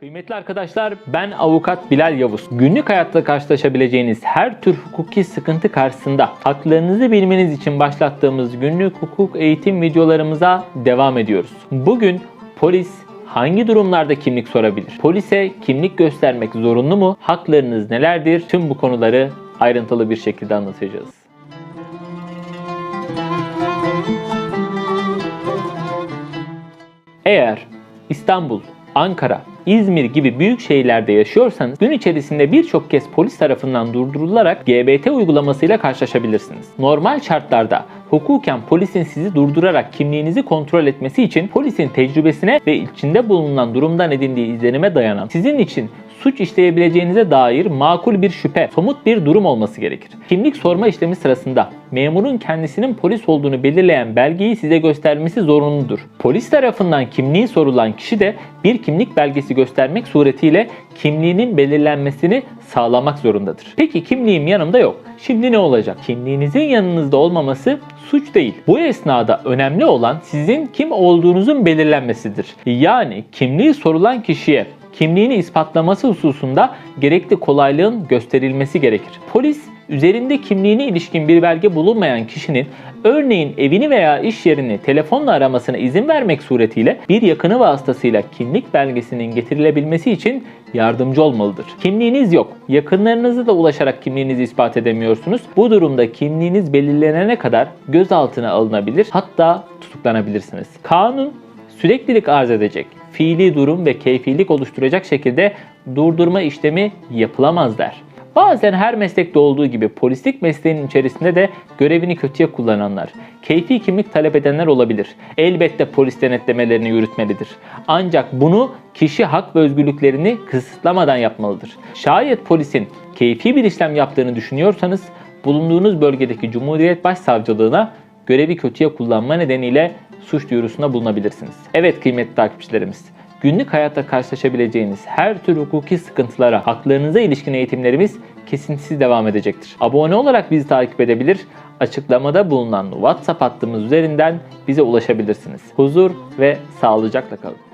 Kıymetli arkadaşlar ben avukat Bilal Yavuz. Günlük hayatta karşılaşabileceğiniz her tür hukuki sıkıntı karşısında haklarınızı bilmeniz için başlattığımız günlük hukuk eğitim videolarımıza devam ediyoruz. Bugün polis hangi durumlarda kimlik sorabilir? Polise kimlik göstermek zorunlu mu? Haklarınız nelerdir? Tüm bu konuları ayrıntılı bir şekilde anlatacağız. Eğer İstanbul, Ankara, İzmir gibi büyük şehirlerde yaşıyorsanız gün içerisinde birçok kez polis tarafından durdurularak GBT uygulamasıyla karşılaşabilirsiniz. Normal şartlarda hukuken polisin sizi durdurarak kimliğinizi kontrol etmesi için polisin tecrübesine ve içinde bulunan durumdan edindiği izlenime dayanan sizin için suç işleyebileceğinize dair makul bir şüphe, somut bir durum olması gerekir. Kimlik sorma işlemi sırasında memurun kendisinin polis olduğunu belirleyen belgeyi size göstermesi zorunludur. Polis tarafından kimliği sorulan kişi de bir kimlik belgesi göstermek suretiyle kimliğinin belirlenmesini sağlamak zorundadır. Peki kimliğim yanımda yok. Şimdi ne olacak? Kimliğinizin yanınızda olmaması suç değil. Bu esnada önemli olan sizin kim olduğunuzun belirlenmesidir. Yani kimliği sorulan kişiye kimliğini ispatlaması hususunda gerekli kolaylığın gösterilmesi gerekir. Polis üzerinde kimliğine ilişkin bir belge bulunmayan kişinin örneğin evini veya iş yerini telefonla aramasına izin vermek suretiyle bir yakını vasıtasıyla kimlik belgesinin getirilebilmesi için yardımcı olmalıdır. Kimliğiniz yok. Yakınlarınızı da ulaşarak kimliğinizi ispat edemiyorsunuz. Bu durumda kimliğiniz belirlenene kadar gözaltına alınabilir hatta tutuklanabilirsiniz. Kanun süreklilik arz edecek, fiili durum ve keyfilik oluşturacak şekilde durdurma işlemi yapılamaz der. Bazen her meslekte olduğu gibi polislik mesleğinin içerisinde de görevini kötüye kullananlar, keyfi kimlik talep edenler olabilir. Elbette polis denetlemelerini yürütmelidir. Ancak bunu kişi hak ve özgürlüklerini kısıtlamadan yapmalıdır. Şayet polisin keyfi bir işlem yaptığını düşünüyorsanız bulunduğunuz bölgedeki Cumhuriyet Başsavcılığına görevi kötüye kullanma nedeniyle suç duyurusunda bulunabilirsiniz. Evet kıymetli takipçilerimiz, günlük hayatta karşılaşabileceğiniz her tür hukuki sıkıntılara, haklarınıza ilişkin eğitimlerimiz kesintisiz devam edecektir. Abone olarak bizi takip edebilir, açıklamada bulunan WhatsApp hattımız üzerinden bize ulaşabilirsiniz. Huzur ve sağlıcakla kalın.